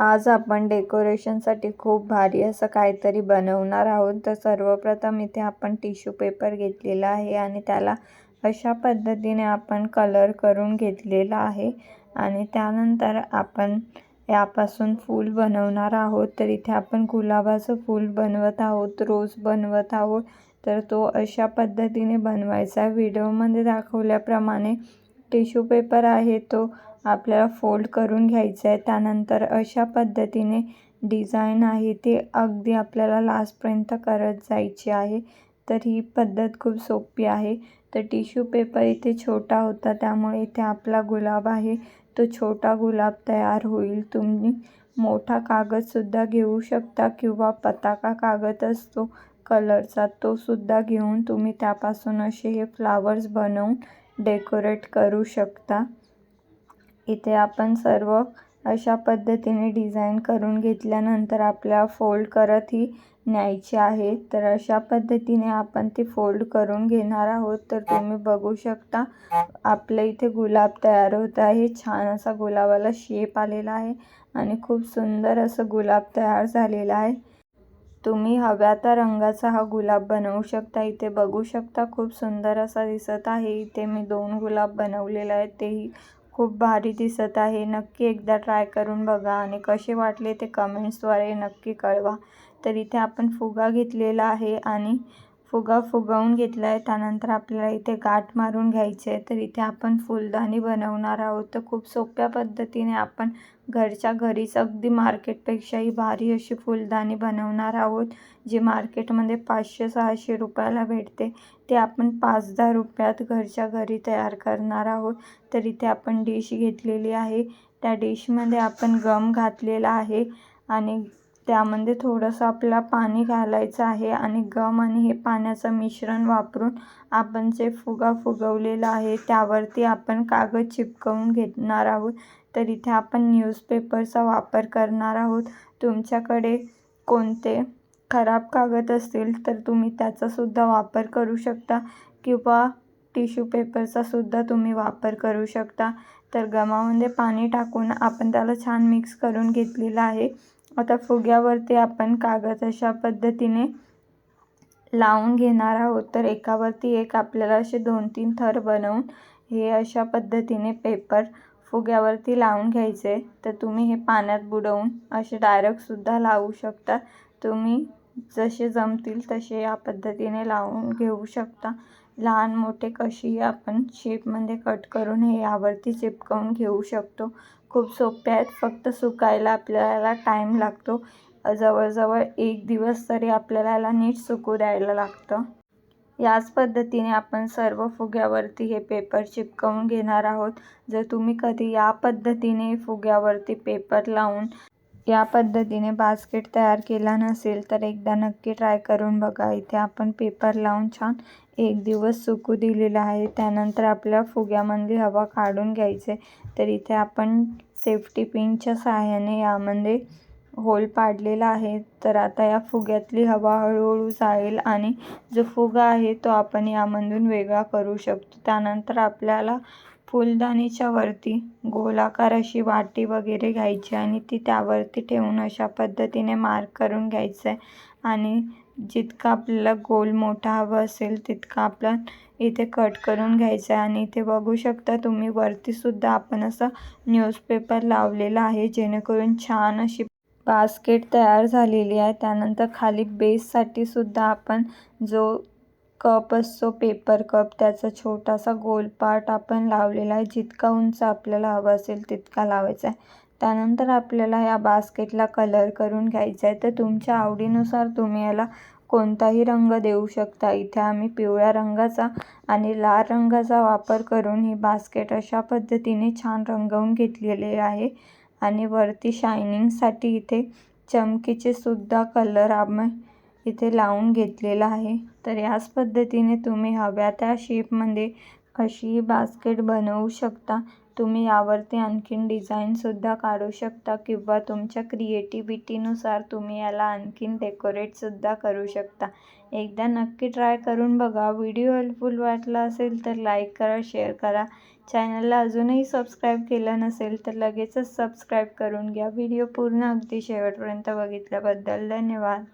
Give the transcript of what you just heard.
आज आपण डेकोरेशनसाठी खूप भारी असं काहीतरी बनवणार आहोत. तर सर्वप्रथम इथे आपण टिश्यू पेपर घेतलेला आहे आणि त्याला अशा पद्धतीने आपण कलर करून घेतलेला आहे. आणि त्यानंतर आपण यापासून फूल बनवणार आहोत. तर इथे आपण गुलाबाचं फूल बनवत आहोत रोज बनवत आहोत. तर तो अशा पद्धतीने बनवायचा. व्हिडिओमध्ये दाखवल्याप्रमाणे टिश्यू पेपर आहे तो आपल्याला फोल्ड करून घ्यायचं आहे त्यानंतर अशा पद्धतीने डिझाईन आहे ती अगदी आपल्याला लास्टपर्यंत करत जायची आहे. तर ही पद्धत खूप सोपी आहे. तर टिश्यू पेपर इथे छोटा होता त्यामुळे इथे आपला गुलाब आहे. तो छोटा गुलाब तयार होईल. तुम्ही मोठा कागदसुद्धा घेऊ शकता किंवा पताका कागद असतो कलरचा तो सुद्धा घेऊन तुम्ही त्यापासून असे हे फ्लावर्स बनवून डेकोरेट करू शकता. इथे आपण सर्व अशा पद्धतीने डिझाईन करून घेतल्यानंतर आपल्या फोल्ड करत ही न्यायची आहे. तर अशा पद्धतीने आपण ती फोल्ड करून घेणार आहोत. तर तुम्ही बघू शकता आपलं इथे गुलाब तयार होत आहे. छान असा गुलाबाला शेप आलेला आहे आणि खूप सुंदर असं गुलाब तयार झालेला आहे. तुम्ही हव्या त्या रंगाचा हा गुलाब बनवू शकता. इथे बघू शकता खूप सुंदर असा दिसत आहे. इथे मी दोन गुलाब बनवलेला आहे तेही खूप भारी दिसत आहे. नक्की एकदा ट्राय करून बघा आणि कसे वाटले ते कमेंट्सद्वारे नक्की कळवा. तर इथे आपण फुगा घेतलेला आहे आणि फुगा फुगवून घेतला आहे त्यानंतर आपल्याला इथे गाठ मारून घ्यायचे आहे तर इथे आपण फुलदाणी बनवणार आहोत. तर खूप सोप्या पद्धतीने आपण घरच्या घरीच अगदी मार्केटपेक्षाही भारी अशी फुलदाणी बनवणार आहोत जी मार्केटमध्ये पाचशे सहाशे रुपयाला भेटते. ते आपण पाच दहा रुपयात घरच्या घरी तयार करणार आहोत. तर इथे आपण डिश घेतलेली आहे. त्या डिशमध्ये आपण गम घातलेला आहे आणि त्यामध्ये थोडंसं आपला पाणी घालायचं आहे आणि गम आणि हे पाण्याचं मिश्रण वापरून आपण जे फुगा फुगवलेला आहे त्यावरती आपण कागद चिपकवून घेणार आहोत. तर इथे आपण न्यूजपेपरचा वापर करणार आहोत. तुमच्याकडे कोणते खराब कागद असतील तर तुम्ही त्याचासुद्धा वापर करू शकता किंवा टिश्यू पेपरचासुद्धा तुम्ही वापर करू शकता. तर गमामध्ये पाणी टाकून आपण त्याला छान मिक्स करून घेतलेलं आहे. आता फुग्यावरती आपण कागद अशा पद्धतीने लावून घेणार आहोत. तर एकावरती एक आपल्याला असे दोन तीन थर बनवून हे अशा पद्धतीने पेपर फुग्यावरती लावून घ्यायचे. तर तुम्ही हे पाण्यात बुडवून असे डायरेक्टसुद्धा लावू शकता. तुम्ही जसे जमतील तसे या पद्धतीने लावून घेऊ शकता. लहान मोठे कशीही आपण शेपमध्ये कट करून हे यावरती चिपकवून घेऊ शकतो. खूप सोपे आहेत. फक्त सुकायला आपल्याला टाईम लागतो. जवळजवळ एक दिवस तरी आपल्याला याला नीट सुकू द्यायला लागतं. याच पद्धतीने आपण सर्व फुग्यावरती हे पेपर चिपकवून घेणार आहोत. जर तुम्ही कधी या पद्धतीने फुग्यावरती पेपर लावून या पद्धतीने बास्केट तयार केला नसेल तर एकदा नक्की ट्राय करून बघा. इथे आपण पेपर लावून छान एक दिवस सुकू दिलेला आहे. त्यानंतर आपल्या फुग्यामधली हवा काढून घ्यायचे. तर इथे आपण सेफ्टी पिनच्या सहाय्याने यामध्ये होल पाडलेला आहे. तर आता या फुग्यातली हवा हळूहळू जाईल आणि जो फुगा आहे तो आपण यामधून वेगळा करू शकतो. त्यानंतर आपल्याला फुलदाणीच्या वरती गोलाकार अशी वाटी वगैरे घ्यायची आणि ती त्यावरती ठेवून अशा पद्धतीने मार्क करून घ्यायचं आहे आणि जितका आपल्याला गोल मोठा हवा असेल तितका आपला इथे कट करून घ्यायचा आहे. आणि इथे बघू शकता तुम्ही वरतीसुद्धा आपण असं न्यूजपेपर लावलेला आहे जेणेकरून छान अशी बास्केट तयार झालेली आहे. त्यानंतर खाली बेससाठी सुद्धा आपण जो कप असतो पेपर कप त्याचा छोटासा गोल पार्ट आपण लावलेला आहे. जितका उंच आपल्याला हवा असेल तितका लावायचा आहे. त्यानंतर आपल्याला या बास्केटला कलर करून घ्यायचा आहे तर तुमच्या आवडीनुसार तुम्ही याला कोणताही रंग देऊ शकता. इथे आम्ही पिवळ्या रंगाचा आणि लाल रंगाचा वापर करून ही बास्केट अशा पद्धतीने छान रंगवून घेतलेले आहे. आणि वरती शायनिंगसाठी इथे चमकीचे सुद्धा कलर आम्ही इथे लावून घेतलेला आहे. तर याच पद्धतीने तुम्ही हव्या त्या शेपमध्ये अशी बास्केट बनवू शकता तुम्ही यावरती आणखीन डिझाईनसुद्धा काढू शकता किंवा तुमच्या क्रिएटिव्हिटीनुसार तुम्ही याला आणखीन डेकोरेटसुद्धा करू शकता. एकदा नक्की ट्राय करून बघा. व्हिडिओ हेल्पफुल वाटला असेल तर लाईक करा शेअर करा. चॅनलला अजूनही सबस्क्राईब केलं नसेल तर लगेचच सबस्क्राईब करून घ्या. व्हिडिओ पूर्ण अगदी शेवटपर्यंत बघितल्याबद्दल धन्यवाद.